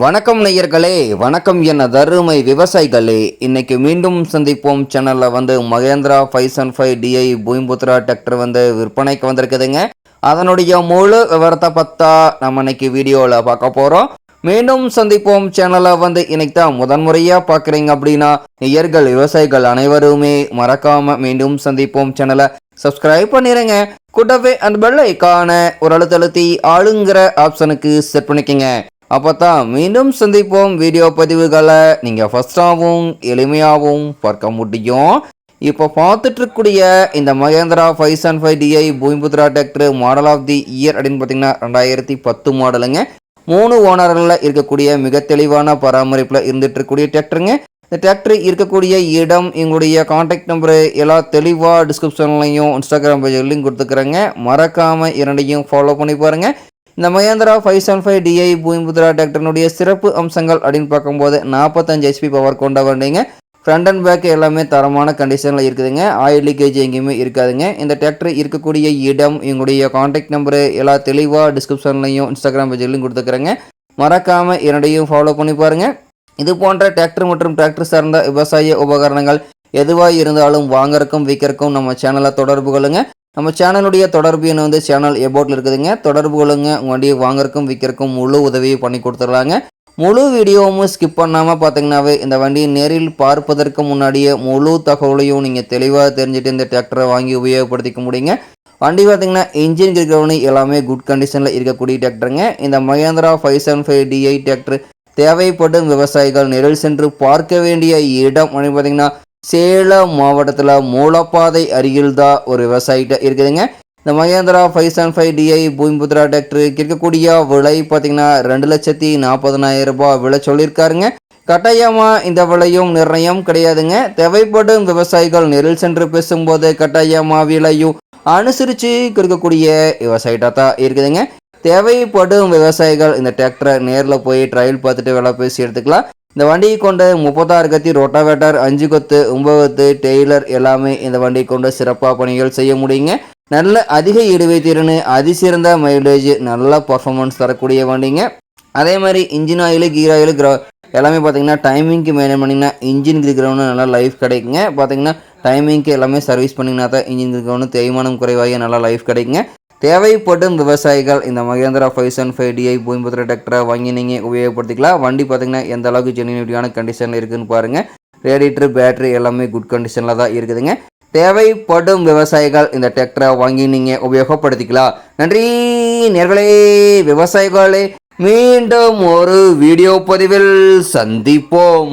வணக்கம் நேயர்களே வணக்கம் என தருமை விவசாயிகளே. இன்னைக்கு மீண்டும் சந்திப்போம். சேனலில் வந்து Mahindra five seven five DI Bhoomiputra tractor வந்து விற்பனைக்கு வந்திருக்குதுங்க. அதனுடைய முழு விவரத்தை பார்த்தா நம்ம இன்னைக்கு வீடியோவில் பார்க்க போகிறோம் மீண்டும் சந்திப்போம். சேனலை வந்து இன்னைக்கு தான் முதன்முறையாக பார்க்குறீங்க அப்படின்னா நேயர்கள் விவசாயிகள் அனைவருமே மறக்காமல் மீண்டும் சந்திப்போம். சேனலை சப்ஸ்கிரைப் பண்ணிடுங்க கூட்டவே அந்த பெல் ஐக்கான ஒரு அழுத்தழுத்தி ஆளுங்கிற ஆப்ஷனுக்கு செட் பண்ணிக்கங்க. அப்போ தான் மீண்டும் சந்திப்போம் வீடியோ பதிவுகளை. நீங்கள் ஃபஸ்ட்டாகவும் எளிமையாகவும் பார்க்க முடியும். இப்போ பார்த்துட்ருக்கூடிய இந்த Mahindra five seven five DI Bhoomiputra tractor model of the year அப்படின்னு பார்த்தீங்கன்னா ரெண்டாயிரத்தி பத்து மாடலுங்க. மூணு ஓனர்களில் இருக்கக்கூடிய மிக தெளிவான பராமரிப்பில் இருந்துட்டு இருக்கக்கூடிய டிராக்டருங்க இந்த டிராக்டர் இருக்கக்கூடிய இடம் எங்களுடைய காண்டாக்ட் நம்பரு எல்லாம் தெளிவாக டிஸ்கிரிப்ஷன்லையும் இன்ஸ்டாகிராம் பேஜ் லிங்க் கொடுத்துக்கிறேங்க. மறக்காமல் இரண்டையும் ஃபாலோ பண்ணி பாருங்கள் இந்த Mahindra five seven five DI Bhoomiputra டிராக்டர்னுடைய சிறப்பு அம்சங்கள் அப்படின்னு பார்க்கும்போது நாற்பத்தஞ்சு ஹெச்பி பவர் கொண்ட வண்டிங்க ஃப்ரண்ட் அண்ட் பேக் எல்லாமே தரமான கண்டிஷனில் இருக்குதுங்க. ஆயில் லீக்கேஜ் எங்கேயுமே இருக்காதுங்க. இந்த டிராக்டர் இருக்கக்கூடிய இடம் எங்களுடைய காண்டாக்ட் நம்பரு எல்லா தெளிவாக டிஸ்கிரிப்ஷன்லையும் இன்ஸ்டாகிராம் பேஜ்லையும் கொடுத்துக்கிறேங்க. மறக்காமல் என்னடையும் ஃபாலோ பண்ணி பாருங்கள் இது போன்ற டிராக்டர் மற்றும் டிராக்டர் சார்ந்த விவசாய உபகரணங்கள் எதுவாக இருந்தாலும் வாங்கறக்கும் விற்கிறக்கும் நம்ம சேனலை தொடர்பு கொள்ளுங்கள் நம்ம சேனலுடைய தொடர்பு என்ன வந்து சேனல் எபோட்டில் இருக்குதுங்க. தொடர்பு கொள்ளுங்க. உங்கள் வண்டியை வாங்கறக்கும் விற்கிறக்கும் முழு உதவியை பண்ணி கொடுத்துடலாங்க. முழு வீடியோவும் ஸ்கிப் பண்ணாமல் பார்த்தீங்கன்னாவே இந்த வண்டியை நேரில் பார்ப்பதற்கு முன்னாடியே முழு தகவலையும் நீங்கள் தெளிவாக தெரிஞ்சுட்டு இந்த டிராக்டரை வாங்கி உபயோகப்படுத்திக்க முடியுங்க. வண்டி பார்த்தீங்கன்னா இன்ஜின் இருக்கிறவனு எல்லாமே குட் கண்டிஷனில் இருக்கக்கூடிய டிராக்டருங்க இந்த Mahindra five seven five DI tractor தேவைப்படும் விவசாயிகள் நேரில் சென்று பார்க்க வேண்டிய இடம் அப்படின்னு பார்த்தீங்கன்னா சேலம் மாவட்டத்தில் மூலப்பாதை அருகில் தான் ஒரு விவசாயிகிட்ட இருக்குதுங்க. இந்த Mahindra five seven five DI Bhoomiputra டிராக்டருக்கு இருக்கக்கூடிய விலை பார்த்தீங்கன்னா ரெண்டு லட்சத்தி நாற்பதனாயிரம் ரூபாய் விலை சொல்லியிருக்காருங்க. கட்டாயமாக இந்த விலையும் நிர்ணயம் கிடையாதுங்க. தேவைப்படும் விவசாயிகள் நேரில் சென்று பேசும்போது கட்டாயமாக விலையும் அனுசரித்து கொடுக்கக்கூடிய விவசாயிகிட்ட தான் இருக்குதுங்க. தேவைப்படும் விவசாயிகள் இந்த டிராக்டரை நேரில் போய் ட்ரையல் பார்த்துட்டு விலை பேசி எடுத்துக்கலாம். இந்த வண்டியை கொண்டு முப்பத்தாறு கத்தி ரொட்டாவேட்டர் அஞ்சு கொத்து ஒன்பது கொத்து டெய்லர் எல்லாமே இந்த வண்டியை கொண்டு சிறப்பாக பணிகள் செய்ய முடியுங்க. நல்ல அதிக இடுவை திறன் அதிசிறந்த மைலேஜ் நல்ல பர்ஃபார்மன்ஸ் தரக்கூடிய வண்டிங்க. அதே மாதிரி இன்ஜின் ஆயில் கீர் ஆயில் கிரா எல்லாமே பார்த்தீங்கன்னா டைமிங்க்கு மெயின்டைன் பண்ணிங்கன்னா இன்ஜின் இருக்கிறவனு நல்லா லைஃப் கிடைக்குங்க. பார்த்தீங்கன்னா டைமிங்க்கு எல்லாமே சர்வீஸ் பண்ணிங்கன்னா தான் இன்ஜின் இருக்கிறவனு தேய்மானம் குறைவாகி நல்லா லைஃப் கிடைக்குங்க. தேவைப்படும் விவசாயிகள் இந்த Mahindra five seven five DI Bhoomiputra டிராக்டரை வாங்கி நீங்கள் உபயோகப்படுத்திக்கலாம். வண்டி பார்த்திங்கன்னா எந்த அளவுக்கு ஜெனியூனிட்டியான கண்டிஷனில் இருக்குதுன்னு பாருங்கள் ரேடியேட்டர் பேட்டரி எல்லாமே குட் கண்டிஷனில் தான் இருக்குதுங்க. தேவைப்படும் விவசாயிகள் இந்த டிராக்டரை வாங்கி நீங்கள் உபயோகப்படுத்திக்கலாம். நன்றி நேர்களே விவசாயிகளே. மீண்டும் ஒரு வீடியோ பதிவில் சந்திப்போம்.